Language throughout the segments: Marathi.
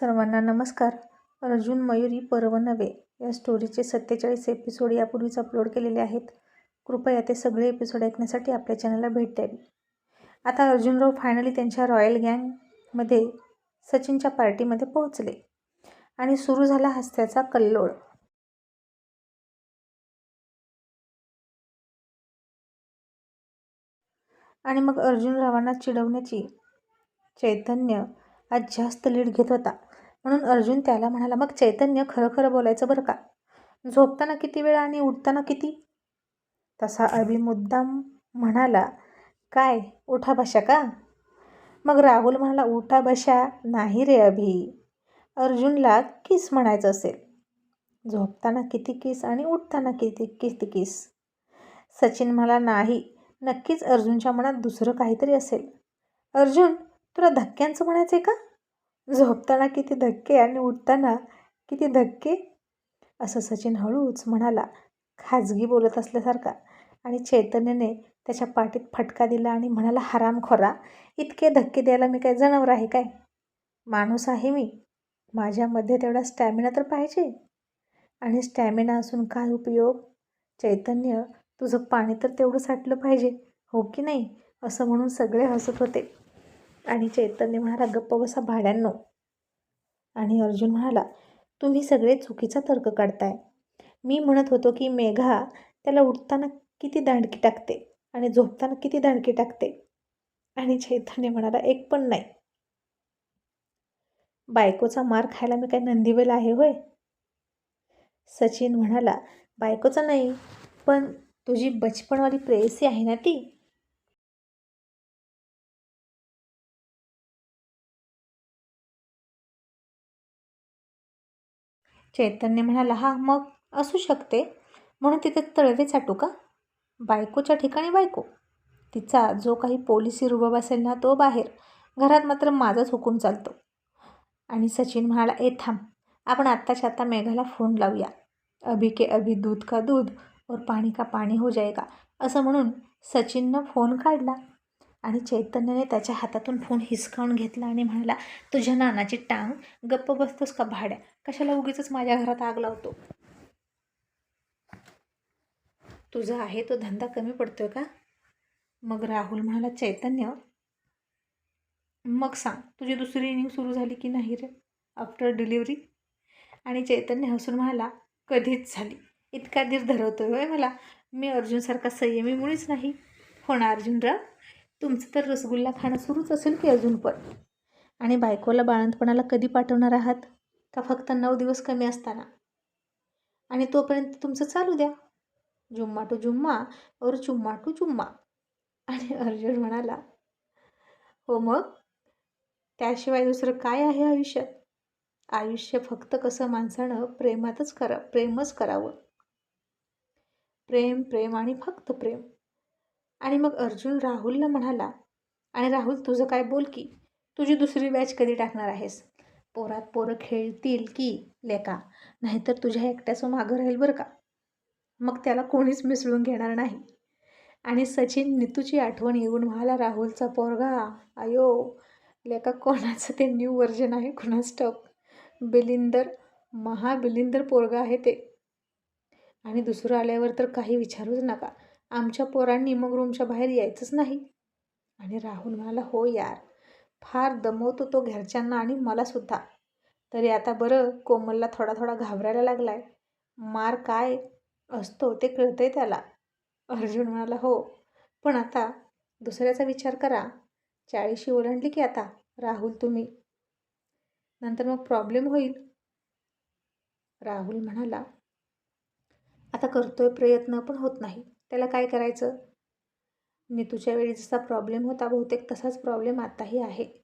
सर्वांना नमस्कार. अर्जुन मयुरी पर्व नवे या स्टोरीचे सत्तेचाळीस एपिसोड यापूर्वीच अपलोड केलेले आहेत. कृपया ते सगळे एपिसोड ऐकण्यासाठी आपल्या चॅनलला भेट द्यावी. आता अर्जुनराव फायनली त्यांच्या रॉयल गँगमध्ये सचिनच्या पार्टीमध्ये पोहोचले. आणि सुरू झाला हस्त्याचा कल्लोळ. आणि मग अर्जुनरावांना चिडवण्याची चैतन्य आज जास्त लीड घेत होता. म्हणून अर्जुन त्याला म्हणाला मग चैतन्य खरं खरं बोलायचं बरं का? झोपताना किती वेळा आणि उठताना किती? तसा अभि मुद्दाम म्हणाला काय? उठा बशा का? मग राहुल म्हणाला उठा बशा नाही रे अभि. अर्जुनला किस म्हणायचं असेल? झोपताना किती किस आणि उठताना किती किती किस? सचिन म्हणाला नाही नक्कीच अर्जुनच्या मनात दुसरं काहीतरी असेल. अर्जुन तुला धक्क्यांचं म्हणायचं आहे का? झोपताना किती धक्के आणि उठताना किती धक्के? असं सचिन हळूच म्हणाला खाजगी बोलत असल्यासारखा. आणि चैतन्यने त्याच्या पाठीत फटका दिला आणि म्हणाला हरामखोरा इतके धक्के द्यायला मी काय जनावर आहे काय? माणूस आहे मी. माझ्यामध्ये तेवढा स्टॅमिना तर पाहिजे. आणि स्टॅमिना असून काय उपयोग? चैतन्य तुझं पाणी तर तेवढं साठलं पाहिजे हो की नाही? असं म्हणून सगळे हसत होते. आणि चैतन्य म्हणाला गप्प बसा भाड्यांनो. आणि अर्जुन म्हणाला तुम्ही सगळे चुकीचा तर्क काढताय. मी म्हणत होतो की मेघा त्याला उठताना किती दांडकी टाकते आणि झोपताना किती दांडकी टाकते. आणि चैतन्य म्हणाला एक पण नाही. बायकोचा मार खायला मी काय नंदीवेल आहे होय? सचिन म्हणाला बायकोचा नाही पण तुझी बचपनवाली प्रेयसी आहे ना ती? चैतन्य म्हणाला हा मग असू शकते. म्हणून तिथे तळवे चाटू का? बायकोच्या ठिकाणी बायको. तिचा जो काही पोलिसी रुबाब असेल ना तो बाहेर. घरात मात्र माझाच हुकूम चालतो. आणि सचिन म्हणाला ए थांब. आपण आत्ताच्या आत्ता मेघाला फोन लावूया. अभि के अभी दूध का दूध? और पाणी का पाणी हो जाएगा? असं म्हणून सचिननं फोन काढला. आणि चैतन्याने त्याच्या हातातून फोन हिसकावून घेतला आणि म्हणाला तुझ्या नानाची टांग गप्प बसतोस का भाड्या? कशाला उगीच माझ्या घरात आग लावतो? तुझा आहे तो धंदा कमी पडतोय का? मग राहुल म्हणाला चैतन्य मग सांग तुझी दुसरी इनिंग सुरू झाली की नाही रे? After delivery? आणि चैतन्य हसून म्हणाला कधीच झाली. इतका धीर धरवतोय होय मला. मी अर्जुनसारखा संयमी मुळीच नाही. हो ना अर्जुनराव? तुमचं तर रसगुल्ला खाणं सुरूच असेल की अजून पण? आणि बायकोला बाळंतपणाला कधी पाठवणार आहात? का फक्त नऊ दिवस कमी असताना? आणि तोपर्यंत तुमचं चालू द्या. जुम्मा टू जुम्मा और चुम्मा टू चुम्मा. आणि अर्जुन म्हणाला हो मग? त्याशिवाय दुसरं काय आहे आयुष्यात? आयुष्य फक्त कसं माणसानं प्रेमातच करा प्रेमच करावं. प्रेम प्रेम आणि फक्त प्रेम. आणि मग अर्जुन राहुलला म्हणाला आणि राहुल तुझं काय बोल की? तुझी दुसरी बॅच कधी टाकणार आहेस? पोरात पोरं खेळतील की लेका? नाहीतर तुझ्या एकट्याचं मागं राहील बरं का? मग त्याला कोणीच मिसळून घेणार नाही. आणि सचिन नितूची आठवण येऊन म्हणाला राहुलचा पोरगा आयो लेका कोणाचं ते न्यू व्हर्जन आहे कुणाच टप बिलिंदर महाबिलिंदर पोरगा आहे ते. आणि दुसरं आल्यावर तर काही विचारूच नका. आमच्या पोरांनी मग रूमच्या बाहेर यायचंच नाही. आणि राहुल म्हणाला हो यार फार दमवतो तो घरच्यांना आणि मलासुद्धा तरी आता बरं कोमलला थोडा थोडा घाबरायला लागला आहे मार काय असतो ते कळतंय त्याला. अर्जुन म्हणाला हो पण आता दुसऱ्याचा विचार करा. चाळीशी ओलांडली की आता राहुल तुम्ही. नंतर मग प्रॉब्लेम होईल. राहुल म्हणाला आता करतोय प्रयत्न पण होत नाही. त्याला काय करायचं? नितूच्या वेळी जसा प्रॉब्लेम होता बहुतेक तसाच प्रॉब्लेम आताही आहे.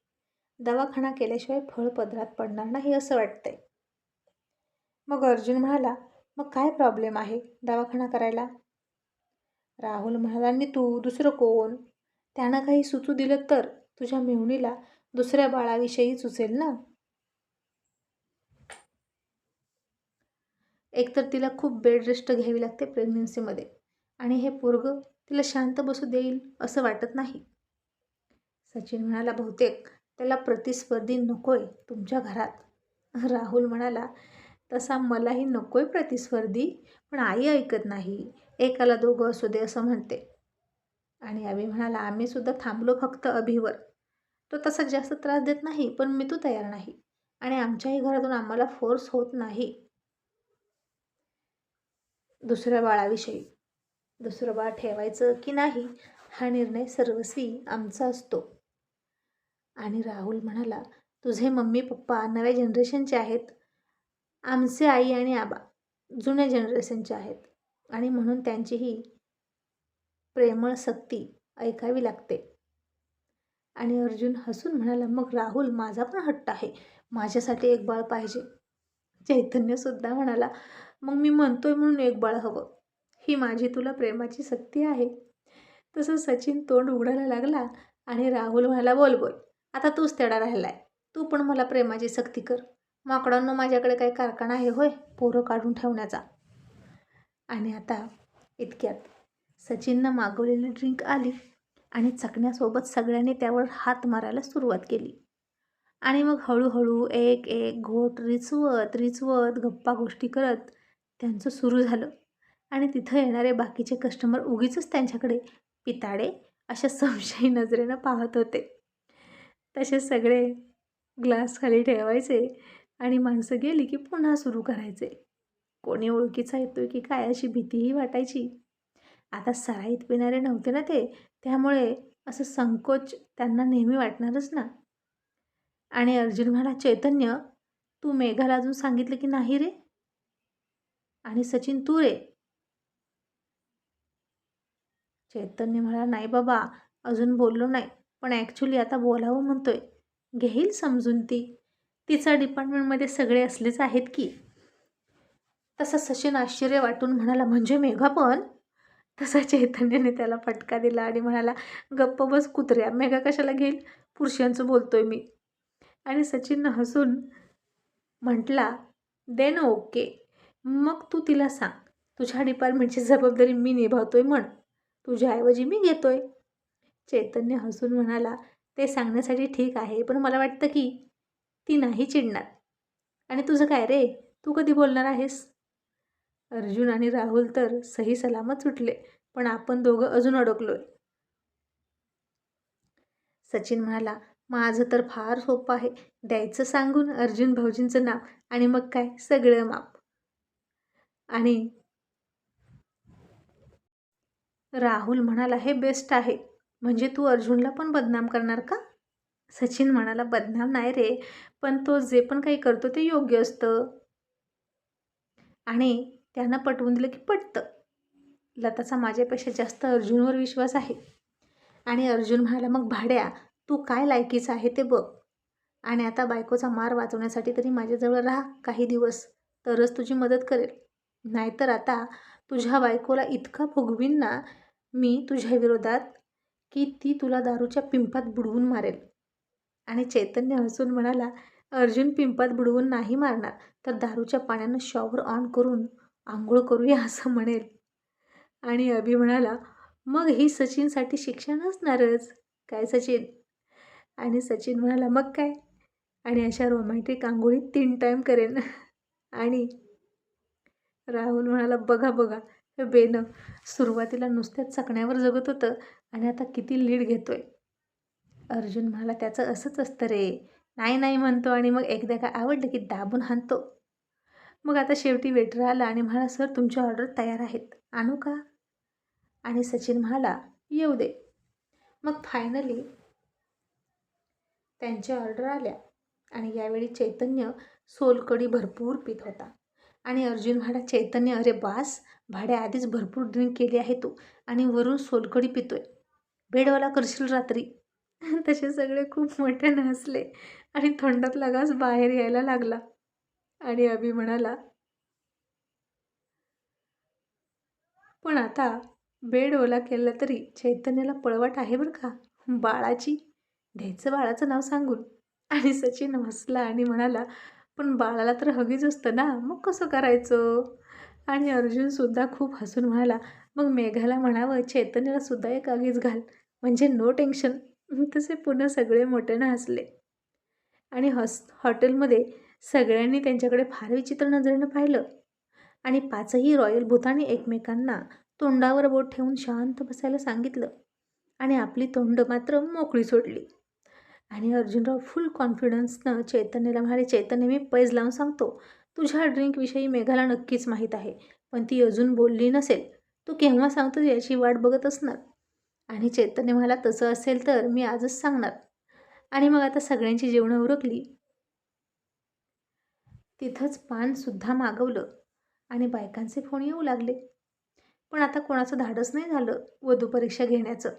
दवाखाना केल्याशिवाय फळ पदरात पडणार नाही असं वाटतंय. मग अर्जुन म्हणाला मग काय प्रॉब्लेम आहे दवाखाना करायला? राहुल म्हणाला तू दुसरं कोण? त्यानं काही सुचू दिलं तर तुझ्या मेहुणीला दुसऱ्या बाळाविषयी सुचेल ना? एकतर तिला खूप बेड रेस्ट घ्यावी लागते प्रेग्नन्सीमध्ये आणि हे पोरग तिला शांत बसू देईल असं वाटत नाही. सचिन म्हणाला बहुतेक त्याला प्रतिस्पर्धी नकोय तुमच्या घरात. राहुल म्हणाला तसा मलाही नकोय प्रतिस्पर्धी पण आई ऐकत नाही. एकाला दोघं असू दे असं म्हणते. आणि अभि म्हणाला आम्ही सुद्धा थांबलो फक्त अभिवर. तो तसा जास्त त्रास देत नाही पण मी तू तयार नाही. आणि आमच्याही घरातून आम्हाला फोर्स होत नाही. दुसऱ्या बाळाविषयी. दुसरं बाळ ठेवायचं की नाही हा निर्णय सर्वस्वी आमचा असतो. आणि राहुल म्हणाला तुझे मम्मी पप्पा नव्या जनरेशनचे आहेत. आमचे आई आणि आबा जुन्या जनरेशनचे आहेत. आणि म्हणून त्यांचीही प्रेमळ सक्ती ऐकावी लागते. आणि अर्जुन हसून म्हणाला मग राहुल माझा पण हट्ट आहे. माझ्यासाठी एक बाळ पाहिजे. चैतन्यसुद्धा म्हणाला मग मी म्हणतोय म्हणून एक बाळ हवं. ही माझी तुला प्रेमाची सक्ती आहे. तसं सचिन तोंड उघडायला लागला आणि राहुल म्हणाला बोल बोल. आता तूच तेडा राहिलाय. तू पण मला प्रेमाची सक्ती कर. माकडांनो माझ्याकडे काही कारखाना आहे होय? पोरं काढून ठेवण्याचा. आणि आता इतक्यात सचिननं मागवलेली ड्रिंक आली आणि चकण्यासोबत सगळ्यांनी त्यावर हात मारायला सुरुवात केली. आणि मग हळूहळू एक एक घोट रिचवत रिचवत गप्पा गोष्टी करत त्यांचं सुरू झालं. आणि तिथं येणारे बाकीचे कस्टमर उगीच त्यांच्याकडे पिताडे अशा संशयी नजरेनं पाहत होते. तसे सगळे ग्लास खाली ठेवायचे आणि माणसं गेली की पुन्हा सुरू करायचे. कोणी ओळखीचा येतोय की काय अशी भीतीही वाटायची. आता सराईत पिणारे नव्हते ना ते त्यामुळे असं संकोच त्यांना नेहमी वाटणारच ना. आणि अर्जुन म्हणाला चैतन्य तू मेघाला अजून सांगितलं की नाही रे? आणि सचिन तू रे? चैतन्य म्हणाला नाही बाबा अजून बोललो नाही पण ॲक्च्युली आता बोलावं म्हणतोय. घेईल समजून ती. तिचा डिपार्टमेंटमध्ये सगळे असलेच आहेत की. तसा सचिन आश्चर्य वाटून म्हणाला म्हणजे मेघा पण? तसा चैतन्याने त्याला फटका दिला आणि म्हणाला गप्प बस कुत्र्या मेघा कशाला घेईल? पुरुषांचं बोलतोय मी. आणि सचिननं हसून म्हटला दे ना ओके. मग तू तिला सांग. तुझ्या डिपार्टमेंटची जबाबदारी मी निभावतोय म्हण. तुझ्याऐवजी मी घेतोय. चैतन्य हसून म्हणाला ते सांगण्यासाठी ठीक आहे पण मला वाटतं की ती नाही चिडणार. आणि तुझं काय रे? तू कधी बोलणार आहेस? अर्जुन आणि राहुल तर सही सलामत सुटले पण आपण दोघं अजून अडकलोय. सचिन म्हणाला माझं तर फार सोपं आहे. द्यायचं सांगून अर्जुन भाऊजींचं नाव आणि मग काय? सगळं माप. आणि राहुल म्हणाला हे बेस्ट आहे. म्हणजे तू अर्जुनला पण बदनाम करणार का? सचिन म्हणाला बदनाम नाही रे पण तो जे पण काही करतो ते योग्य असतं. आणि त्यांना पटवून दिलं की पटतं. लताचा माझ्यापेक्षा जास्त अर्जुनवर विश्वास आहे. आणि अर्जुन म्हणाला मग भाड्या तू काय लायकीचं आहे ते बघ. आणि आता बायकोचा मार वाचवण्यासाठी तरी माझ्याजवळ राहा काही दिवस तरच तुझी मदत करेल. नाहीतर आता तुझ्या बायकोला इतका फुगवीन ना मी तुझ्या विरोधात की ती तुला दारूच्या पिंपात बुडवून मारेल. आणि चैतन्य हसून म्हणाला अर्जुन पिंपात बुडवून नाही मारणार तर दारूच्या पाण्यानं शॉवर ऑन करून आंघोळ करूया असं म्हणेल. आणि अभि म्हणाला मग ही सचिनसाठी शिक्षा नसणारच. काय सचिन? आणि सचिन म्हणाला मग काय? आणि अशा रोमॅन्टिक आंघोळी तीन टाईम करेन. आणि राहुल म्हणाला बघा बघा बेनं सुरुवातीला नुसत्याच चकण्यावर जगत होतं आणि आता किती लीड घेतोय. अर्जुन म्हणाला त्याचं असंच असतं रे. नाही नाही म्हणतो आणि मग एकदा काय आवडलं की दाबून हाणतो. मग आता शेवटी वेटर आला आणि म्हणाला सर तुमची ऑर्डर तयार आहेत. आणू का? आणि सचिन म्हणाला येऊ दे. मग फायनली त्यांच्या ऑर्डर आल्या आणि यावेळी चैतन्य सोलकडी भरपूर पित होता. आणि अर्जुन भाडा चैतन्य अरे बास भाड्या आधीच भरपूर ड्रिंक केली आहे तू आणि वरून सोलकडी पितोय. बेडवाला करशील रात्री. तसे सगळे खूप मोठे हसले आणि थंडात लगाच बाहेर यायला लागला. आणि अभि म्हणाला पण आता बेड ओला केला तरी चैतन्याला पळवाट आहे बरं का? बाळाची? द्यायचं बाळाचं नाव सांगून. आणि सचिन हसला आणि म्हणाला पण बाळाला तर हगीच असतं ना. मग कसं करायचं? आणि अर्जुनसुद्धा खूप हसून म्हणाला मग मेघाला म्हणावं चैतन्याला सुद्धा एक आगीच घाल. म्हणजे नो टेन्शन तसे पुन्हा सगळे मोठ्यानं हसले. आणि हॉस हॉटेलमध्ये सगळ्यांनी त्यांच्याकडे फार विचित्र नजरेनं पाहिलं. आणि पाचही रॉयल भूताने एकमेकांना तोंडावर बोट ठेवून शांत बसायला सांगितलं. आणि आपली तोंड मात्र मोकळी सोडली. आणि अर्जुनराव फुल कॉन्फिडन्सनं चैतन्यला म्हणाले चैतन्य मी पैज लावून सांगतो तुझ्या ड्रिंकविषयी मेघाला नक्कीच माहीत आहे पण ती अजून बोलली नसेल. तू केव्हा सांगतो याची वाट बघत असणार? आणि चैतन्य मला तसं असेल तर मी आजच सांगणार. आणि मग आता सगळ्यांची जेवणं उरकली. तिथंच पानसुद्धा मागवलं आणि बायकांचे फोन येऊ लागले. पण आता कोणाचं धाडस नाही झालं वधू परीक्षा घेण्याचं.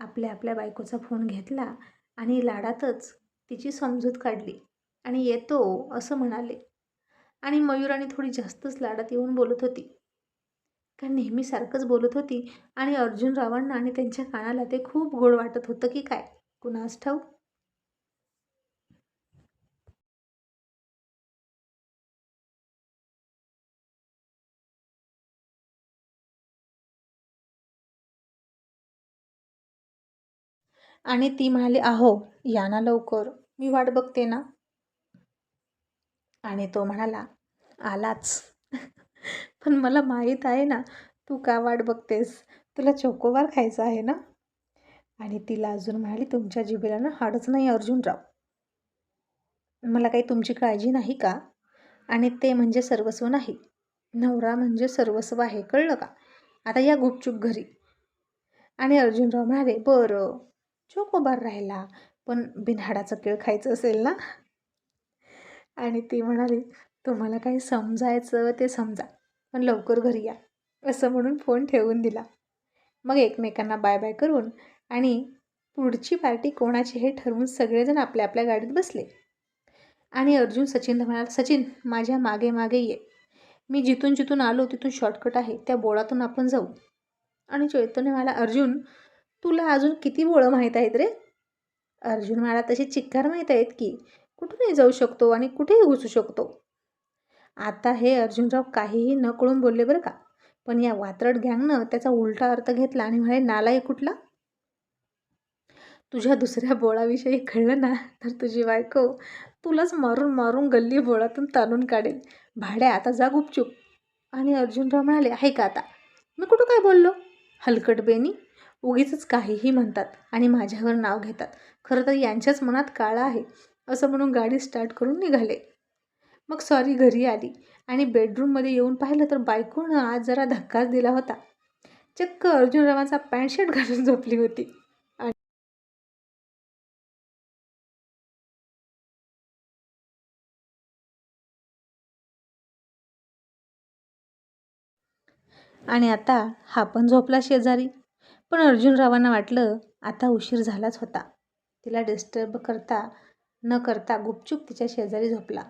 आपल्या आपल्या बायकोचा फोन घेतला आणि लाडातच तिची समजूत काढली आणि येतो असं म्हणाले. आणि मयुराने थोडी जास्तच लाडात येऊन बोलत होती. का नेहमीसारखंच बोलत होती आणि अर्जुनरावांना आणि त्यांच्या कानाला ते खूप गोड वाटत होतं की काय कुणास ठाऊक? आणि ती म्हणाली आहो या ना लवकर. मी वाट बघते ना. आणि तो म्हणाला आलाच. पण मला माहीत आहे ना तू का वाट बघतेस? तुला चोकोबार खायचा आहे ना? आणि तिला अजून म्हणाली तुमच्या जिभेला ना हाडच नाही अर्जुनराव मला काही तुमची काळजी नाही का? आणि ते म्हणजे सर्वस्व नाही. नवरा म्हणजे सर्वस्व आहे कळलं का? आता या गुपचूप घरी. आणि अर्जुनराव म्हणाले बरं. चोक उभार राहिला. पण बिनहाडाचा केळ खायचं असेल ना? आणि ती म्हणाली तुम्हाला काही समजायचं ते समजा पण लवकर घरी या असं म्हणून फोन ठेवून दिला. मग एकमेकांना बाय बाय करून आणि पुढची पार्टी कोणाची हे ठरवून सगळेजण आपल्या आपल्या गाडीत बसले. आणि अर्जुन सचिनला म्हणाला सचिन माझ्या मागे मागे ये. मी जिथून जिथून आलो तिथून शॉर्टकट आहे. त्या बोळातून आपण जाऊ. आणि चैतन्य मला अर्जुन तुला अजून किती बोळं माहीत आहेत रे? अर्जुन मला तशी चिक्कार माहीत आहेत की कुठूनही जाऊ शकतो आणि कुठेही घुसू शकतो. आता हे अर्जुनराव काहीही न कळून बोलले बरं का? पण या वात्रट गँगनं त्याचा उलटा अर्थ घेतला आणि म्हणे नालाय कुठला? तुझ्या दुसऱ्या बोळाविषयी कळलं ना तर तुझी बायको तुलाच मारून मारून गल्ली बोळातून ताणून काढेल. भाड्या आता जा गुपचूप. आणि अर्जुनराव म्हणाले आहे का आता? मी कुठं काय बोललो? हलकट बेनी उगीच काहीही म्हणतात आणि माझ्यावर नाव घेतात. खरं तर यांच्याच मनात काळा आहे असं म्हणून गाडी स्टार्ट करून निघाले. मग सॉरी घरी आली आणि बेडरूममध्ये येऊन पाहिलं तर बायकोनं आज जरा धक्काच दिला होता. चक्क अर्जुनरावांचा पॅन्ट शर्ट घालून झोपली होती. आणि आता हा पण झोपला शेजारी. पण अर्जुनरावांना वाटलं आता उशीर झालाच होता. तिला डिस्टर्ब करता न करता गुपचूप तिच्या शेजारी झोपला.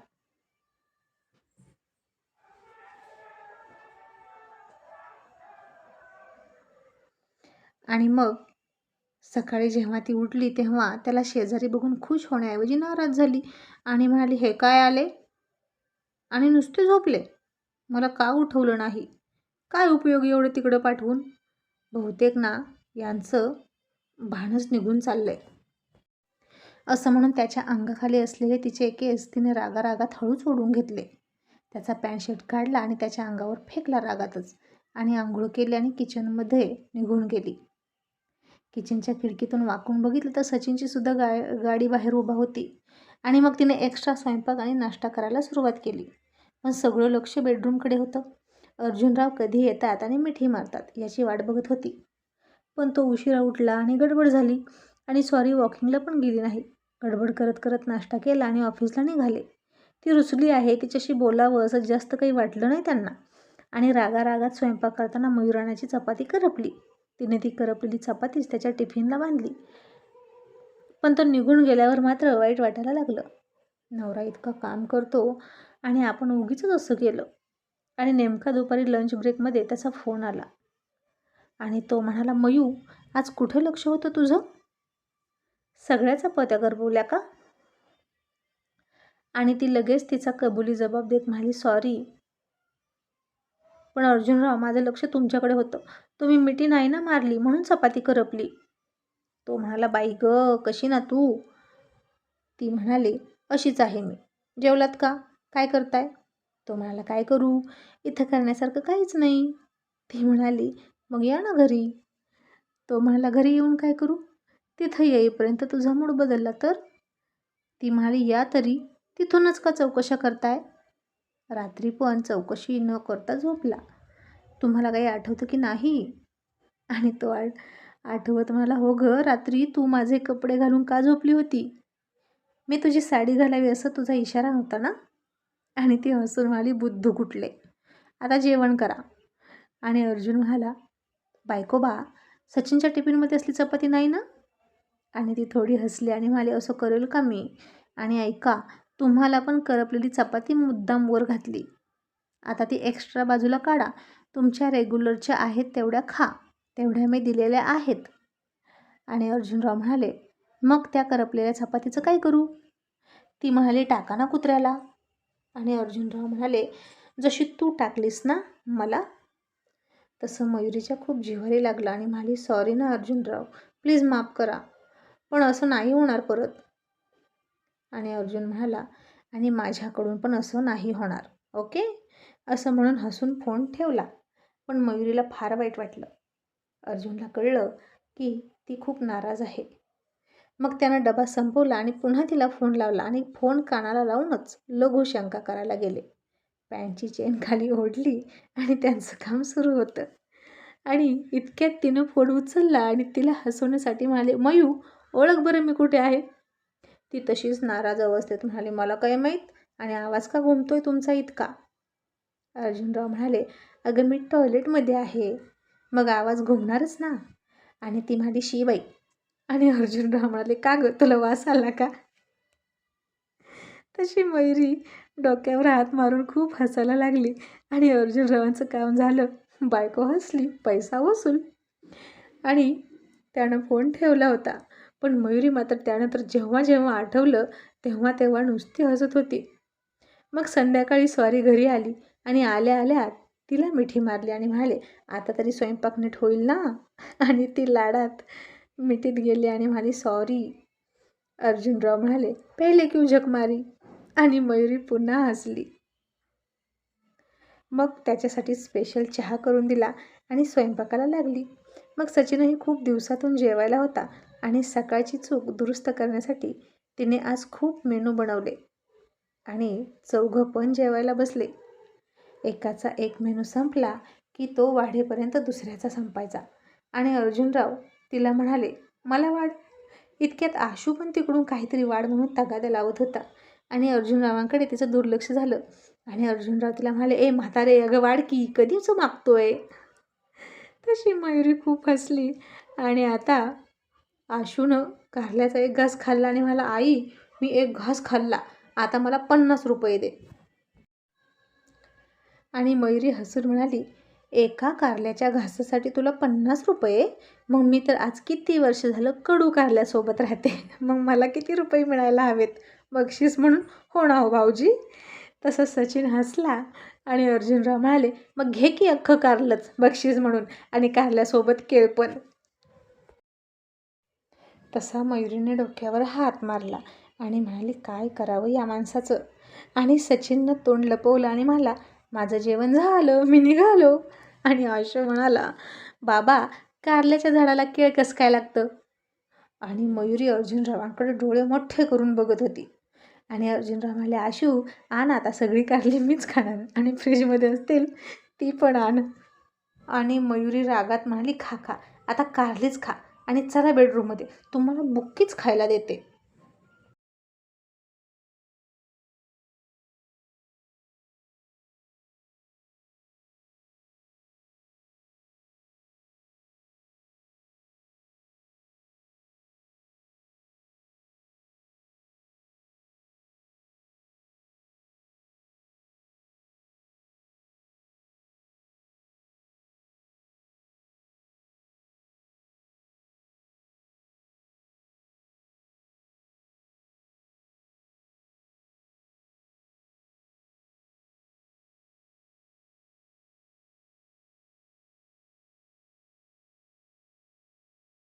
आणि मग सकाळी जेव्हा ती उठली तेव्हा त्याला शेजारी बघून खुश होण्याऐवजी नाराज झाली आणि म्हणाली हे काय आले? आणि नुसते झोपले? मला का उठवलं नाही? काय उपयोग एवढं तिकडं पाठवून? बहुतेक ना यांचं भानच निघून चाललं आहे असं म्हणून त्याच्या अंगाखाली असलेले तिचे केस तिने रागा रागात हळूच ओढून घेतले. त्याचा पॅन्ट शर्ट काढला आणि त्याच्या अंगावर फेकला रागातच आणि आंघोळ केली आणि किचनमध्ये निघून गेली. किचनच्या खिडकीतून वाकून बघितलं तर सचिनची सुद्धा गा गाडी बाहेर उभा होती आणि मग तिने एक्स्ट्रा स्वयंपाक आणि नाश्ता करायला सुरुवात केली. पण सगळं लक्ष बेडरूमकडे होतं. अर्जुनराव कधी येतात आणि मिठी मारतात याची वाट बघत होती. पण तो उशिरा उठला आणि गडबड झाली. आणि सॉरी वॉकिंगला पण गेली नाही. गडबड करत करत नाश्ता केला आणि ऑफिसला निघाले. ती रुचली आहे तिच्याशी बोलावं असं जास्त काही वाटलं नाही त्यांना. आणि रागारागात स्वयंपाक करताना मयुराणाची चपाती करपली. तिने ती करपलेली चपातीच त्याच्या टिफिनला बांधली. पण तो निघून गेल्यावर मात्र वाईट वाटायला लागलं. नवरा इतकं काम करतो आणि आपण उगीच असं केलं. आणि नेमका दुपारी लंच ब्रेकमध्ये त्याचा फोन आला. आणि तो म्हणाला मयू आज कुठे लक्ष होतं तुझं? सगळ्याचा पत्या गरबवल्या का? आणि ती लगेच तिचा कबुली जबाब देत म्हणाली सॉरी पण अर्जुनराव माझं लक्ष तुमच्याकडे होतं. तुम्ही मिठी नाही ना मारली म्हणून चपाती करपली. तो म्हणाला बाई ग कशी ना तू? ती म्हणाली अशीच आहे मी. जेवलात का? काय करताय? तो म्हणाला काय करू? इथं करण्यासारखं काहीच नाही. ती म्हणाली मग या ना घरी. तो म्हणाला घरी येऊन काय करू? तिथं येईपर्यंत तुझा मूड बदलला तर? ती म्हणाली या तरी. तिथूनच का चौकशा करताय? रात्री पण चौकशी न करता झोपला. तुम्हाला काही आठवतं की नाही? आणि तो आठ आठवत म्हणाला हो ग रात्री तू माझे कपडे घालून का झोपली होती? मी तुझी साडी घालावी असं तुझा इशारा होता ना? आणि ती हसून म्हणाली बुद्ध कुठले? आता जेवण करा. आणि अर्जुन म्हणाला बायको बा सचिनच्या टिफिनमध्ये असली चपाती नाही ना? आणि ती थोडी हसली आणि म्हणाली असं करेल का मी? आणि ऐका तुम्हाला पण करपलेली चपाती मुद्दाम वर घातली. आता ती एक्स्ट्रा बाजूला काढा. तुमच्या रेग्युलरच्या आहेत तेवढ्या खा. तेवढ्या मी दिलेल्या आहेत. आणि अर्जुनराव म्हणाले मग त्या करपलेल्या चपातीचं काय करू? ती म्हणाली टाका ना कुत्र्याला. आणि अर्जुनराव म्हणाले जशी तू टाकलीस ना मला तसं मयुरीच्या खूप जिव्हारी लागलं आणि म्हणाली सॉरी ना अर्जुनराव प्लीज माफ करा. पण असं नाही होणार परत. आणि अर्जुन म्हणाला आणि माझ्याकडून पण असं नाही होणार ओके? असं म्हणून हसून फोन ठेवला. पण मयुरीला फार वाईट वाटलं. अर्जुनला कळलं की ती खूप नाराज आहे. मग त्यानं डबा संपवला आणि पुन्हा तिला फोन लावला आणि फोन कानाला लावूनच लघुशंका करायला गेले. पॅन्टची चेन खाली ओढली आणि त्यांचं काम सुरू होतं. आणि इतक्यात तिनं फोड उचलला आणि तिला हसवण्यासाठी म्हणाले मयू ओळख बरं मी कुठे आहे? ती तशीच नाराज अवस्थेत म्हणाली मला काय माहीत? आणि आवाज का घुमतोय तुमचा इतका? अर्जुनराव म्हणाले अगं मी टॉयलेटमध्ये आहे. मग आवाज घुमणारच ना? आणि ती म्हणाली शिवाई आणि अर्जुनराव म्हणाले का गं तुला वास आला का? तशी मयुरी डोक्यावर हात मारून खूप हसायला लागली आणि अर्जुनरावांचं काम झालं. बायको हसली पैसा वसूल. आणि त्यानं फोन ठेवला होता. पण मयुरी मात्र त्यानंतर जेव्हा जेव्हा आठवलं तेव्हा तेव्हा नुसती हसत होती. मग संध्याकाळी स्वारी घरी आली आणि आल्या आल्या तिला मिठी मारली आणि म्हणाले आता तरी स्वयंपाक नीट होईल ना? आणि ती लाडात मिठीत गेली आणि म्हणाली सॉरी अर्जुनराव म्हणाले पहिले क्यू झक मारी आणि मयुरी पुन्हा हसली. मग त्याच्यासाठी स्पेशल चहा करून दिला आणि स्वयंपाकाला लागली. मग सचिनही खूप दिवसातून जेवायला होता आणि सकाळची चूक दुरुस्त करण्यासाठी तिने आज खूप मेनू बनवले आणि चौघं पण जेवायला बसले. एकाचा एक मेनू संपला की तो वाढेपर्यंत दुसऱ्याचा संपायचा आणि अर्जुनराव तिला म्हणाले मला वाढ. इतक्यात आशू पण तिकडून काहीतरी वाढ म्हणून तगाद्या लावत होता. आणि अर्जुनरावांकडे तिचं दुर्लक्ष झालं. आणि अर्जुनराव तिला म्हणाले ए म्हातारे अगं वाढ की कधीच मागतोय? तशी मयुरी खूप हसली. आणि आता आशूनं कारल्याचा एक घास खाल्ला आणि मला आई मी एक घास खाल्ला. आता मला पन्नास रुपये दे. आणि मयुरी हसून म्हणाली एका कारल्याच्या घासासाठी तुला पन्नास रुपये? मग मी तर आज किती वर्ष झालं कडू कारल्यासोबत राहते. मग मला किती रुपये मिळायला हवेत? बक्षीस म्हणून हो ना हो भाऊजी. तसं सचिन हसला आणि अर्जुनराव म्हणाले मग घे की अख्खं कारलंच बक्षीस म्हणून आणि कारल्यासोबत केळ पण. तसा मयुरीने डोक्यावर हात मारला आणि म्हणाली काय करावं या माणसाचं? आणि सचिननं तोंड लपवलं आणि म्हणाला माझं जेवण झालं मी निघालो. आणि आयुष्य म्हणाला बाबा कारल्याच्या झाडाला केळ कसं काय लागतं? आणि मयुरी अर्जुनरावांकडे डोळे मोठे करून बघत होती. आणि अर्जुनराव म्हणाले आशू आण आता सगळी कारली मीच खाणार. आणि फ्रीजमध्ये असतील ती पण आण. आणि मयुरी रागात म्हणाली खा खा आता कारलीच खा आणि चला बेडरूममध्ये तुम्हाला बुक्कीच खायला देते.